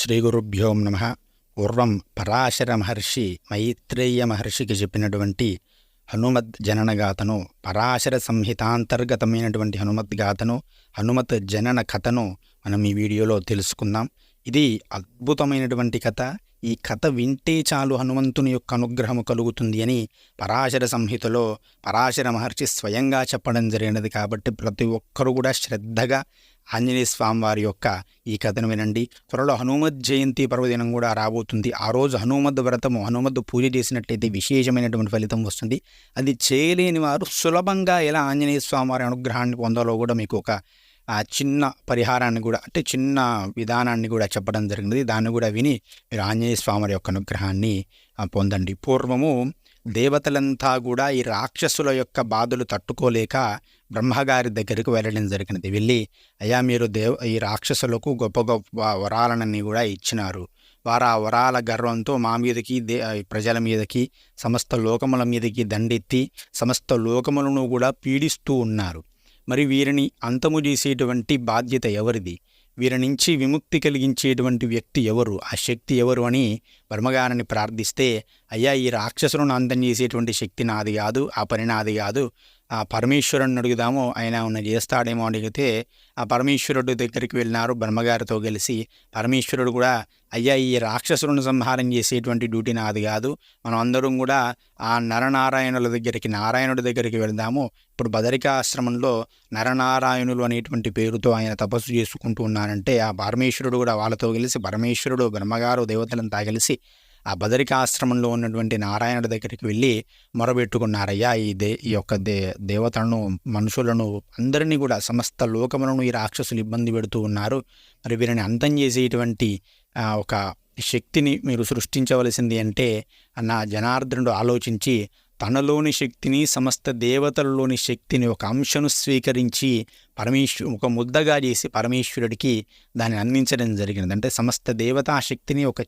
శ్రీగురుభ్యో నమ. పూర్వం పరాశర మహర్షి మైత్రేయ మహర్షికి చెప్పినటువంటి హనుమద్ జననగాథను పరాశర సంహితాంతర్గతమైనటువంటి హనుమద్గాథను హనుమత్ జనన కథను మనం ఈ వీడియోలో తెలుసుకుందాం. ఇది అద్భుతమైనటువంటి కథ. ఈ కథ వింటే చాలు హనుమంతుని యొక్క అనుగ్రహము కలుగుతుంది అని పరాశర సంహితలో పరాశర మహర్షి స్వయంగా చెప్పడం జరిగినది కాబట్టి ప్రతి ఒక్కరూ కూడా శ్రద్ధగా ఆంజనేయ స్వామి వారి యొక్క ఈ కథను వినండి. త్వరలో హనుమద్ జయంతి పర్వదినం కూడా రాబోతుంది. ఆ రోజు హనుమద్ వ్రతము హనుమద్ పూజ చేసినట్లయితే విశేషమైనటువంటి ఫలితం వస్తుంది. అది చేయలేని వారు సులభంగా ఎలా ఆంజనేయ స్వామి వారి అనుగ్రహాన్ని పొందాలో కూడా మీకు ఒక ఆ చిన్న పరిహారాన్ని కూడా అంటే చిన్న విధానాన్ని కూడా చెప్పడం జరిగినది. దాన్ని కూడా విని మీరు ఆంజనేయ స్వామి వారి యొక్క అనుగ్రహాన్ని పొందండి. పూర్వము దేవతలంతా కూడా ఈ రాక్షసుల యొక్క బాధలు తట్టుకోలేక బ్రహ్మగారి దగ్గరికి వెళ్ళడం జరిగినది. వెళ్ళి అయ్యా మీరు దేవ ఈ రాక్షసులకు గొప్ప గొప్ప వరాలనన్నీ కూడా ఇచ్చినారు. వారు ఆ వరాల గర్వంతో మా మీదకి దే ప్రజల మీదకి సమస్త లోకముల మీదకి దండెత్తి సమస్త లోకములను కూడా పీడిస్తూ ఉన్నారు. మరి వీరిని అంతము చేసేటువంటి బాధ్యత ఎవరిది? వీరి నుంచి విముక్తి కలిగించేటువంటి వ్యక్తి ఎవరు? ఆ శక్తి ఎవరు? అని బ్రహ్మగారిని ప్రార్థిస్తే అయ్యా ఈ రాక్షసులను అంతం చేసేటువంటి శక్తి నాది కాదు ఆ పని నాది కాదు. ఆ పరమేశ్వరుని అడుగుదాము ఆయన ఉన్న చేస్తాడేమో అడిగితే ఆ పరమేశ్వరుడు దగ్గరికి వెళ్ళినారు బ్రహ్మగారితో కలిసి. పరమేశ్వరుడు కూడా అయ్యా ఈ రాక్షసులను సంహారం చేసేటువంటి డ్యూటీ నాది కాదు. మనం అందరం కూడా ఆ నరనారాయణుల దగ్గరికి నారాయణుడి దగ్గరికి వెళ్దాము. ఇప్పుడు బదరికాశ్రమంలో నరనారాయణులు అనేటువంటి పేరుతో ఆయన తపస్సు చేసుకుంటూ ఉన్నారంటే ఆ పరమేశ్వరుడు కూడా వాళ్ళతో కలిసి పరమేశ్వరుడు బ్రహ్మగారు దేవతలంతా కలిసి ఆ బదరికాశ్రమంలో ఉన్నటువంటి నారాయణుడి దగ్గరికి వెళ్ళి మొరబెట్టుకున్నారయ్యా ఈ దే ఈ యొక్క దే దేవతలను మనుషులను అందరినీ కూడా సమస్త లోకములను ఈ రాక్షసులు ఇబ్బంది పెడుతూ ఉన్నారు. మరి వీరిని అంతం చేసేటువంటి ఒక శక్తిని మీరు సృష్టించవలసింది అంటే నా జనార్దనుడు ఆలోచించి తనలోని శక్తిని సమస్త దేవతలలోని శక్తిని ఒక అంశను స్వీకరించి పరమేశ్వరు ఒక ముద్దగా చేసి పరమేశ్వరుడికి దాన్ని అందించడం జరిగినది. అంటే సమస్త దేవతా శక్తిని ఒక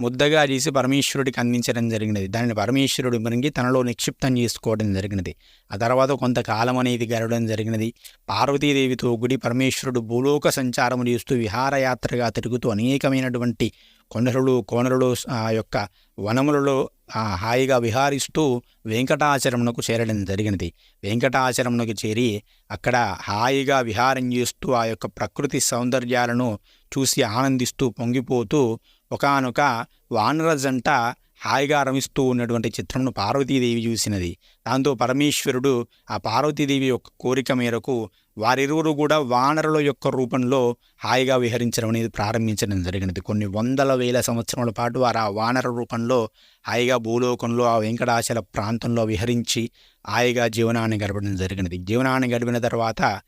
ముద్దగా చేసి పరమేశ్వరుడికి అందించడం జరిగినది. దానిని పరమేశ్వరుడు మృంగి తనలో నిక్షిప్తం చేసుకోవడం జరిగినది. ఆ తర్వాత కొంతకాలం అనేది గడవడం జరిగినది. పార్వతీదేవితో గుడి పరమేశ్వరుడు భూలోక సంచారం చేస్తూ విహారయాత్రగా తిరుగుతూ అనేకమైనటువంటి కొండలు కోనలలో ఆ యొక్క వనములలో హాయిగా విహారిస్తూ వెంకటాచరమునకు చేరడం జరిగినది. వెంకటాచరమునకు చేరి అక్కడ హాయిగా విహారం చేస్తూ ఆ యొక్క ప్రకృతి సౌందర్యాలను చూసి ఆనందిస్తూ పొంగిపోతూ ఒకనొక వానర జంట హాయిగా రమిస్తూ ఉన్నటువంటి చిత్రంను పార్వతీదేవి చూసినది. దాంతో పరమేశ్వరుడు ఆ పార్వతీదేవి యొక్క కోరిక మేరకు వారిరువురు కూడా వానరుల యొక్క రూపంలో హాయిగా విహరించడం అనేది ప్రారంభించడం జరిగినది. కొన్ని వందల వేల సంవత్సరాల పాటు వారు ఆ వానర రూపంలో హాయిగా భూలోకంలో ఆ వెంకటాచల ప్రాంతంలో విహరించి హాయిగా జీవనాన్ని గడపడం జరిగినది. జీవనాన్ని గడిపిన తర్వాత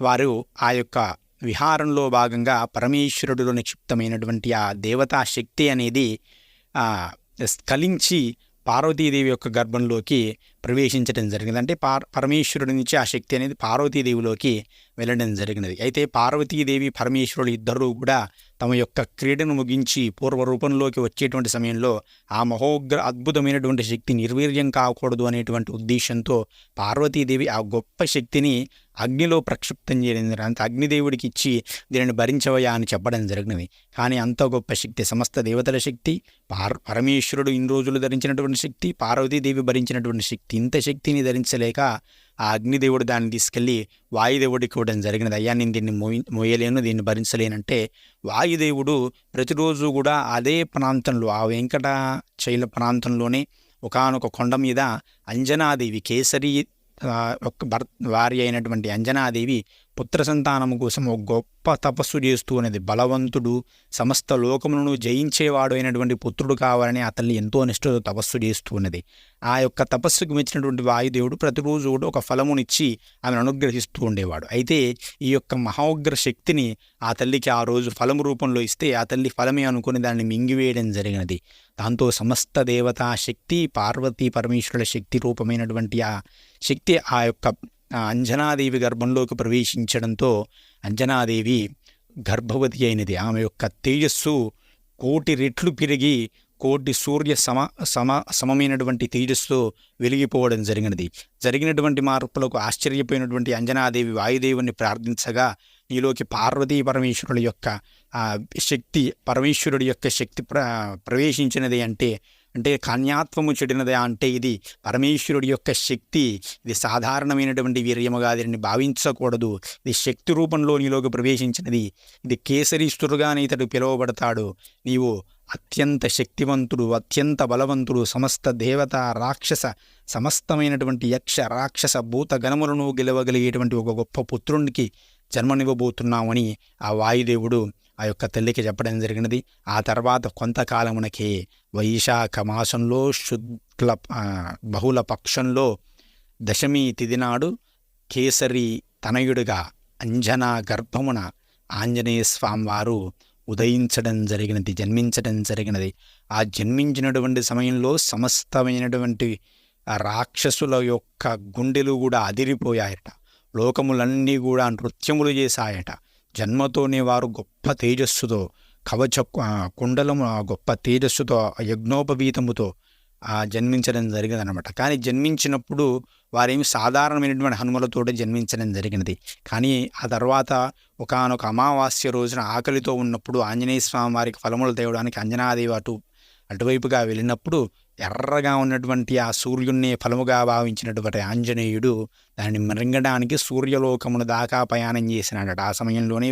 వారు ఆ యొక్క విహారంలో భాగంగా పరమేశ్వరుడిలో నిక్షిప్తమైనటువంటి ఆ దేవతా శక్తి అనేది స్కలించి స్ఖలించి పార్వతీదేవి యొక్క గర్భంలోకి ప్రవేశించడం జరిగింది. అంటే పార్ పరమేశ్వరుడి నుంచి ఆ శక్తి అనేది పార్వతీదేవిలోకి వెళ్ళడం జరిగినది. అయితే పార్వతీదేవి పరమేశ్వరుడు ఇద్దరూ కూడా తమ యొక్క క్రీడను ముగించి పూర్వ రూపంలోకి వచ్చేటువంటి సమయంలో ఆ మహోగ్ర అద్భుతమైనటువంటి శక్తి నిర్వీర్యం కాకూడదు అనేటువంటి ఉద్దేశంతో పార్వతీదేవి ఆ గొప్ప శక్తిని అగ్నిలో ప్రక్షిప్తం చేయడం అంత అగ్నిదేవుడికి ఇచ్చి దీనిని భరించవయా అని చెప్పడం జరిగినది. కానీ అంత గొప్ప శక్తి సమస్త దేవతల శక్తి పార్ పరమేశ్వరుడు ఇన్ని రోజులు ధరించినటువంటి శక్తి పార్వతీదేవి భరించినటువంటి శక్తి ఇంత శక్తిని ధరించలేక ఆ అగ్నిదేవుడు దాన్ని తీసుకెళ్ళి వాయుదేవుడికి ఇవ్వడం జరిగినది. అయ్యా నేను దీన్ని మోయి మోయలేను దీన్ని భరించలేనంటే వాయుదేవుడు ప్రతిరోజు కూడా అదే ప్రాంతంలో ఆ వెంకటాచైల ప్రాంతంలోనే ఒకానొక కొండ మీద అంజనాదేవి కేసరి ఆ, యొక్క వారి అయినటువంటి అంజనాదేవి పుత్ర సంతానం కోసం ఒక గొప్ప తపస్సు చేస్తూ ఉన్నది. బలవంతుడు సమస్త లోకములను జయించేవాడు అయినటువంటి పుత్రుడు కావాలని ఆ తల్లి ఎంతో నిష్ఠతో తపస్సు చేస్తూ ఉన్నది. ఆ యొక్క తపస్సుకు మెచ్చినటువంటి వాయుదేవుడు ప్రతిరోజు కూడా ఒక ఫలమునిచ్చి ఆమెను అనుగ్రహిస్తూ ఉండేవాడు. అయితే ఈ యొక్క మహోగ్ర శక్తిని ఆ తల్లికి ఆ రోజు ఫలము రూపంలో ఇస్తే ఆ తల్లి ఫలమే అనుకుని దాన్ని మింగివేయడం జరిగినది. దాంతో సమస్త దేవతా శక్తి పార్వతీ పరమేశ్వరుల శక్తి రూపమైనటువంటి ఆ శక్తి ఆ యొక్క అంజనాదేవి గర్భంలోకి ప్రవేశించడంతో అంజనాదేవి గర్భవతి అయినది. ఆమె యొక్క తేజస్సు కోటి రెట్లు పెరిగి కోటి సూర్య సమ సమ సమమైనటువంటి తేజస్సు వెలిగిపోవడం జరిగినది. జరిగినటువంటి మార్పులకు ఆశ్చర్యపోయినటువంటి అంజనాదేవి వాయుదేవుని ప్రార్థించగా నీలోకి పార్వతీ పరమేశ్వరుల యొక్క శక్తి పరమేశ్వరుడి యొక్క శక్తి ప్ర ప్రవేశించినది అంటే అంటే కన్యాత్వము చెడినదా అంటే ఇది పరమేశ్వరుడి యొక్క శక్తి. ఇది సాధారణమైనటువంటి వీర్యముగా దీనిని భావించకూడదు. ఇది శక్తి రూపంలో నీలోకి ప్రవేశించినది. ఇది కేసరీశ్వరుగానే ఇతడు పిలువబడతాడు. నీవు అత్యంత శక్తివంతుడు అత్యంత బలవంతుడు సమస్త దేవత రాక్షస సమస్తమైనటువంటి యక్ష రాక్షస భూత గణములను గెలవగలిగేటువంటి ఒక గొప్ప పుత్రునికి జన్మనివ్వబోతున్నామని ఆ వాయుదేవుడు ఆ యొక్క తల్లికి చెప్పడం జరిగినది. ఆ తర్వాత కొంతకాలమునకే వైశాఖ మాసంలో శుక్ల బహుళ పక్షంలో దశమి తిథి నాడు కేసరి తనయుడుగా అంజనా గర్భమున ఆంజనేయ స్వామివారు ఉదయించడం జరిగినది జన్మించడం జరిగినది. ఆ జన్మించినటువంటి సమయంలో సమస్తమైనటువంటి రాక్షసుల యొక్క గుండెలు కూడా అదిరిపోయాయట. లోకములన్నీ కూడా నృత్యములు చేశాయట. జన్మతోనే వారు గొప్ప గొప్ప తేజస్సుతో కవచ కుండలము ఆ గొప్ప తేజస్సుతో ఆ యజ్ఞోపవీతముతో జన్మించడం జరిగిందనమాట కానీ జన్మించినప్పుడు వారేమి సాధారణమైనటువంటి హనుమలతోటి జన్మించడం జరిగినది. కానీ ఆ తర్వాత ఒకానొక అమావాస్య రోజున ఆకలితో ఉన్నప్పుడు ఆంజనేయ స్వామి వారికి ఫలములు తేవడానికి అంజనాదేవి అటు అటువైపుగా వెళ్ళినప్పుడు ఎర్రగా ఉన్నటువంటి ఆ సూర్యుణ్ణి ఫలముగా భావించినటువంటి ఆంజనేయుడు దాన్ని మరింగడానికి సూర్యలోకమును దాకా ప్రయాణం చేసినాడట. ఆ సమయంలోనే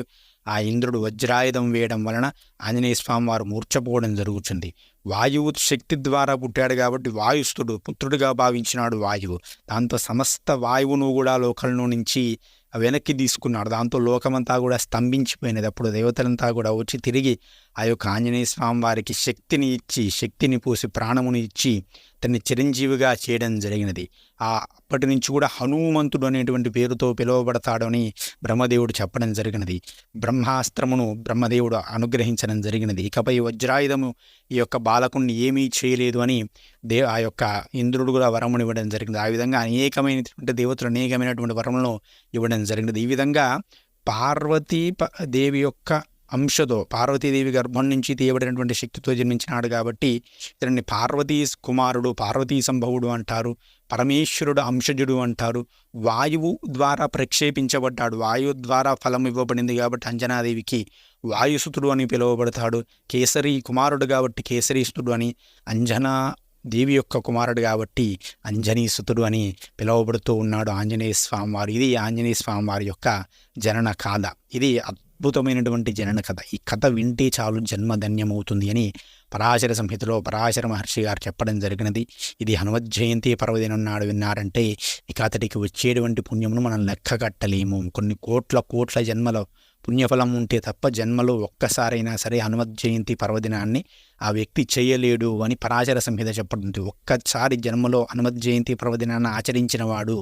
ఆ ఇంద్రుడు వజ్రాయుధం వేయడం వలన ఆంజనేయ స్వామి వారు మూర్చపోవడం జరుగుతుంది. వాయువు శక్తి ద్వారా పుట్టాడు కాబట్టి వాయుస్తుడు పుత్రుడిగా భావించినాడు వాయువు. దాంతో సమస్త వాయువును కూడా లోకంలో నుంచి వెనక్కి తీసుకున్నాడు. దాంతో లోకమంతా కూడా స్తంభించిపోయినది. అప్పుడు దేవతలంతా కూడా వచ్చి తిరిగి ఆ యొక్క ఆంజనేయ స్వామి వారికి శక్తిని ఇచ్చి శక్తిని పోసి ప్రాణమును ఇచ్చి తన్ని చిరంజీవిగా చేయడం జరిగినది. ఆ అప్పటి నుంచి కూడా హనుమంతుడు అనేటువంటి పేరుతో పిలువబడతాడని బ్రహ్మదేవుడు చెప్పడం జరిగినది. బ్రహ్మాస్త్రమును బ్రహ్మదేవుడు అనుగ్రహించడం జరిగినది. ఇకపై వజ్రాయుధము ఈ యొక్క బాలకుణ్ణి ఏమీ చేయలేదు అని దే ఆ యొక్క ఇంద్రుడు కూడా వరమును ఇవ్వడం జరిగింది. ఆ విధంగా అనేకమైనటువంటి దేవతలు అనేకమైనటువంటి వరములను ఇవ్వడం జరిగినది. ఈ విధంగా పార్వతీ దేవి యొక్క అంశతో పార్వతీదేవి గర్భం నుంచి తీయబడినటువంటి శక్తితో జన్మించినాడు కాబట్టి ఇతన్ని పార్వతీ కుమారుడు పార్వతీ సంభవుడు అంటారు పరమేశ్వరుడు అంశజుడు అంటారు. వాయువు ద్వారా ప్రక్షేపించబడ్డాడు. వాయువు ద్వారా ఫలం ఇవ్వబడింది కాబట్టి అంజనాదేవికి వాయుసుతుడు అని పిలువబడతాడు. కేసరి కుమారుడు కాబట్టి కేసరీసుతుడు అని అంజనా దేవి యొక్క కుమారుడు కాబట్టి అంజనీసుతుడు అని పిలువబడుతూ ఉన్నాడు. ఆంజనేయ స్వామి వారు ఇది ఆంజనేయ స్వామి వారి యొక్క జనన కాథ. ఇది అద్భుతమైనటువంటి జనన కథ. ఈ కథ వింటే చాలు జన్మధన్యమవుతుంది అని పరాశర సంహితలో పరాశర మహర్షి గారు చెప్పడం జరిగినది. ఇది హనుమత్ జయంతి పర్వదినం నాడు విన్నారంటే ఇక అతడికి వచ్చేటువంటి పుణ్యమును మనం లెక్క కట్టలేము. కొన్ని కోట్ల కోట్ల జన్మల పుణ్యఫలం ఉంటే తప్ప జన్మలో ఒక్కసారైనా సరే హనుమత్ జయంతి పర్వదినాన్ని ఆ వ్యక్తి చేయలేడు అని పరాశర సంహిత చెప్పడుతుంది ఒక్కసారి జన్మలో హనుమత్ జయంతి పర్వదినాన్ని ఆచరించిన వాడు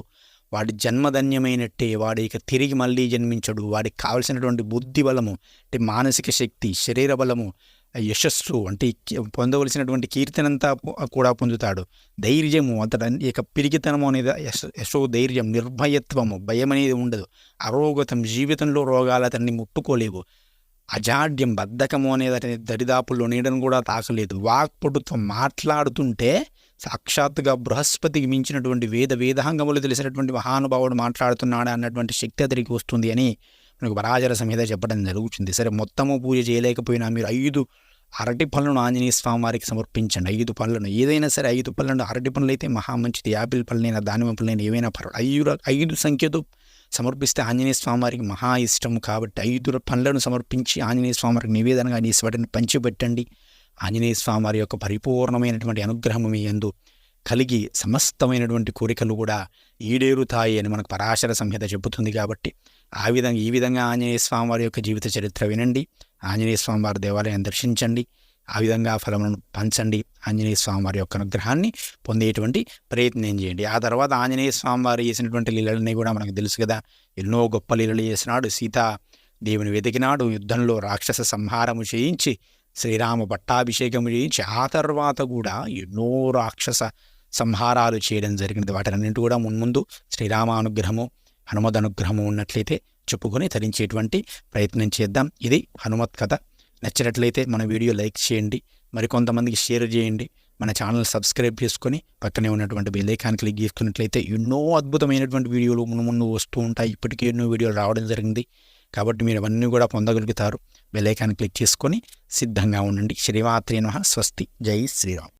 వాడి జన్మధన్యమైనట్టే వాడి ఇక తిరిగి మళ్ళీ జన్మించడు. వాడికి కావలసినటువంటి బుద్ధి బలము అంటే మానసిక శక్తి శరీర బలము యశస్సు అంటే పొందవలసినటువంటి కీర్తనంతా కూడా పొందుతాడు. ధైర్యము అతడు ఇక పిరిగితనము అనేది యశ యశో ధైర్యం నిర్భయత్వము భయం అనేది ఉండదు. అరోగతం జీవితంలో రోగాలు అతన్ని ముట్టుకోలేవు. అజాడ్యం బద్ధకము అనేది అతని దరిదాపుల్లో నీడను కూడా తాకలేదు. వాక్పటుతో మాట్లాడుతుంటే సాక్షాత్తుగా బృహస్పతికి మించినటువంటి వేద వేదాంగములు తెలిసినటువంటి మహానుభావుడు మాట్లాడుతున్నాడా అన్నటువంటి శక్తి అతనికి వస్తుంది అని మనకు వరాజర సంహిత చెప్పడం జరుగుతుంది. సరే మొత్తము పూజ చేయలేకపోయినా మీరు ఐదు అరటి పళ్ళను ఆంజనేయ స్వామి వారికి సమర్పించండి. ఐదు పళ్ళను ఏదైనా సరే ఐదు పళ్ళను అరటి పనులు అయితే మహా మంచిది. యాపిల్ పళ్ళనైనా దానిమ్మ పళ్ళనైనా ఏవైనా పర్వాలేదు. ఐదు ఐదు సంఖ్యతో సమర్పిస్తే ఆంజనేయ స్వామివారికి మహా ఇష్టం కాబట్టి ఐదు పనులను సమర్పించి ఆంజనేయ స్వామివారికి నివేదనగా నీ వాటిని పంచిపెట్టండి. ఆంజనేయ స్వామివారి యొక్క పరిపూర్ణమైనటువంటి అనుగ్రహం మీ యందు కలిగి సమస్తమైనటువంటి కోరికలు కూడా ఈడేరుతాయి అని మనకు పరాశర సంహిత చెబుతుంది కాబట్టి ఆ విధంగా ఈ విధంగా ఆంజనేయ స్వామి వారి యొక్క జీవిత చరిత్ర వినండి. ఆంజనేయ స్వామి వారి దేవాలయం దర్శించండి. ఆ విధంగా ఫలములను పంచండి. ఆంజనేయ స్వామి వారి యొక్క అనుగ్రహాన్ని పొందేటువంటి ప్రయత్నం చేయండి. ఆ తర్వాత ఆంజనేయ స్వామి వారు చేసినటువంటి లీలలన్నీ కూడా మనకు తెలుసు కదా. ఎన్నో గొప్ప లీలలు చేసినాడు. సీతా దేవుని వెతికినాడు. యుద్ధంలో రాక్షస సంహారము చేయించి శ్రీరామ పట్టాభిషేకము చేయించి ఆ తర్వాత కూడా ఎన్నో రాక్షస సంహారాలు చేయడం జరిగినది. వాటినన్నింటి కూడా మున్ముందు శ్రీరామ అనుగ్రహము హనుమద్ అనుగ్రహము ఉన్నట్లయితే చెప్పుకొని తరించేటువంటి ప్రయత్నం చేద్దాం. ఇది హనుమత్ కథ. నచ్చినట్లయితే మన వీడియో లైక్ చేయండి మరికొంతమందికి షేర్ చేయండి మన ఛానల్ సబ్స్క్రైబ్ చేసుకొని పక్కనే ఉన్నటువంటి బెల్లైకాన్ క్లిక్ చేసుకున్నట్లయితే ఎన్నో అద్భుతమైనటువంటి వీడియోలు ముందు ముందు వస్తూ ఉంటాయి. ఇప్పటికే ఎన్నో వీడియోలు రావడం జరిగింది. కాబట్టి మీరు అవన్నీ కూడా పొందగలుగుతారు. బెల్లైకాన్ క్లిక్ చేసుకొని సిద్ధంగా ఉండండి. శ్రీమాత్రి స్వస్తి. జై శ్రీరామ్.